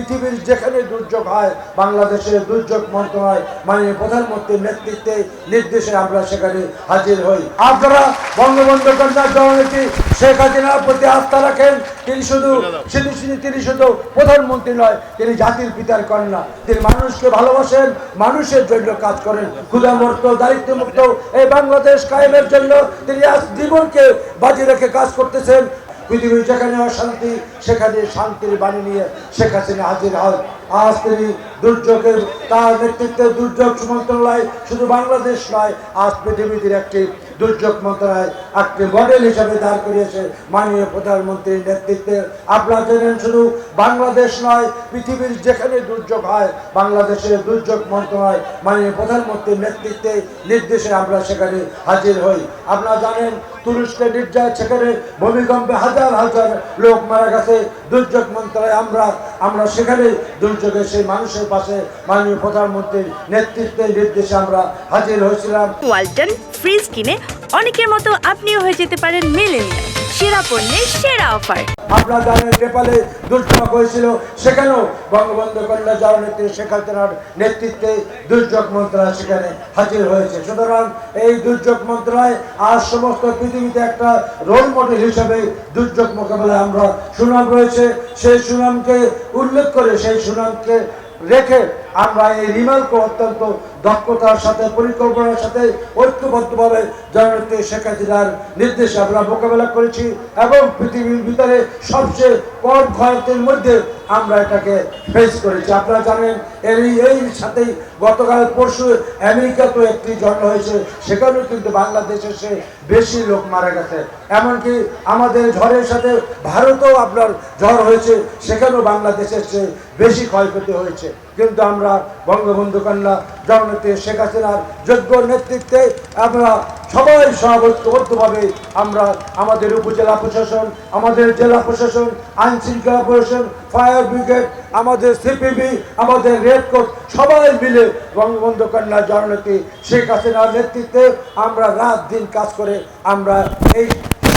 পৃথিবীর যেখানে দুর্যোগ হয়, বাংলাদেশের দুর্যোগ মন্ত্রণালয় মাননীয় প্রধানমন্ত্রীর নেতৃত্বে নির্দেশে আমরা সেখানে হাজির হই। আপনারা বঙ্গবন্ধু কন্যা জননেত্রী শেখ হাসিনার প্রতি আস্থা রাখেন, তিনি শুধু শুধু তিনি শুধু প্রধানমন্ত্রী নয়, তিনি জাতির পিতার কন্যা। তিনি মানুষকে ভালোবাসেন, মানুষের জন্য কাজ করেন। ক্ষুধামুক্ত দারিদ্র্যমুক্ত এই বাংলাদেশ কায়েমের জন্য তিনি আজ জীবনকে বাজি রেখে কাজ করতেছেন। পৃথিবীর যেখানে অশান্তি সেখানে শান্তির বাণী নিয়ে শেখ হাসিনা হাজির হয়। আজ তিনি দুর্যোগের তার নেতৃত্বে দুর্যোগ মন্ত্রণালয় শুধু বাংলাদেশ নয়, আজ পৃথিবীর একটি দুর্যোগ মন্ত্রণালয়, একটি মডেল হিসাবে দাঁড় করিয়েছে মাননীয় প্রধানমন্ত্রীর নেতৃত্বে। আপনারা জানেন শুধু বাংলাদেশ নয়, পৃথিবীর যেখানে দুর্যোগ হয়, বাংলাদেশের দুর্যোগ মন্ত্রণালয় মাননীয় প্রধানমন্ত্রীর নেতৃত্বে নির্দেশে আমরা সেখানে হাজির হই। আপনারা জানেন, তুরস্কে নির্যাত, সেখানে ভূমিকম্পে হাজার হাজার লোক মারা গেছে। দুর্যোগ মন্ত্রণালয় আমরা আমরা সেখানে দুর্যোগে সেই মানুষের পাশে মাননীয় প্রধানমন্ত্রীর নেতৃত্বে নির্দেশে আমরা হাজির হয়েছিলাম। ওয়ালটন ফ্রিজ কিনে অনেকের মতো আপনিও হয়ে যেতে পারেন মেলেনিয়া সেরা পণ্যের সেরা অফার। আপনারা জানেন নেপালে দুর্যোগ হয়েছিল। সেখানেও বঙ্গবন্ধু কন্যা জননেত্রী শেখ হাসিনার নেতৃত্বে দুর্যোগ মন্ত্রণালয় সেখানে হাজির হয়েছে। সুতরাং এই দুর্যোগ মন্ত্রণালয় আজ সমস্ত পৃথিবীতে একটা রোল মডেল হিসেবে দুর্যোগ মোকাবেলায় আমরা সুনাম রয়েছে। সেই সুনামকে উল্লেখ করে সেই সুনামকে রেখে আমরা এই রিমালকে অত্যন্ত দক্ষতার সাথে, পরিকল্পনার সাথে ঐক্যবদ্ধভাবে জননেত্রী শেখ হাসিনার নির্দেশে আমরা মোকাবেলা করেছি এবং পৃথিবীর ভিতরে সবচেয়ে কম ক্ষয়তির মধ্যে আমরা এটাকে ফেস করেছি। আপনারা জানেন এর এই সাথেই গতকাল পরশু আমেরিকাতেও একটি ঝড় হয়েছে, সেখানেও কিন্তু বাংলাদেশে সে বেশি লোক মারা গেছে। এমনকি আমাদের ঝড়ের সাথে ভারতেও আপনার ঝড় হয়েছে, সেখানেও বাংলাদেশের চেয়ে বেশি ক্ষয়ক্ষতি হয়েছে। কিন্তু আমরা বঙ্গবন্ধু কন্যা জননেত্রী শেখ হাসিনার যোগ্য নেতৃত্বে আমরা সবাই সহবদ্ধভাবে আমরা আমাদের উপজেলা প্রশাসন, আমাদের জেলা প্রশাসন আইন শৃঙ্খলা প্রশাসন, ফায়ার ব্রিগেড, আমাদের সিপিবি, আমাদের রেড কোর্ট সবাই মিলে বঙ্গবন্ধু কন্যা জননেত্রী শেখ হাসিনার নেতৃত্বে আমরা রাত দিন কাজ করে আমরা এই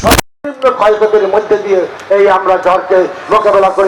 সর্বনিম্ন ক্ষয়ক্ষতির মধ্যে দিয়ে এই আমরা ঝড়কে মোকাবেলা করে।